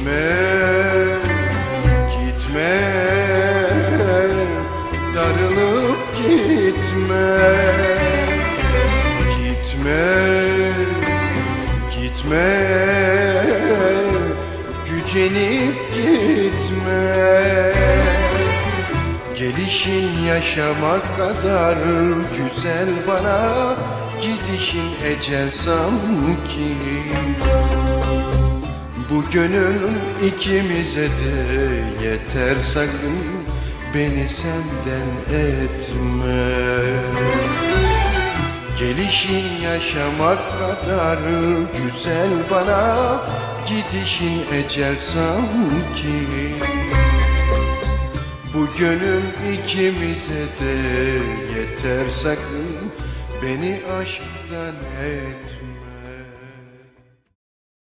Gitme, gitme. Darılıp gitme Gitme, gitme. Gücenip gitme. Gelişin yaşamak kadar güzel bana Gidişin ecel sanki. Bu gönül ikimize de yeter sakın Beni senden etme. Gelişin yaşamak kadar güzel bana Gidişin ecel sanki. Bu gönül ikimize de yeter sakın Beni aşktan etme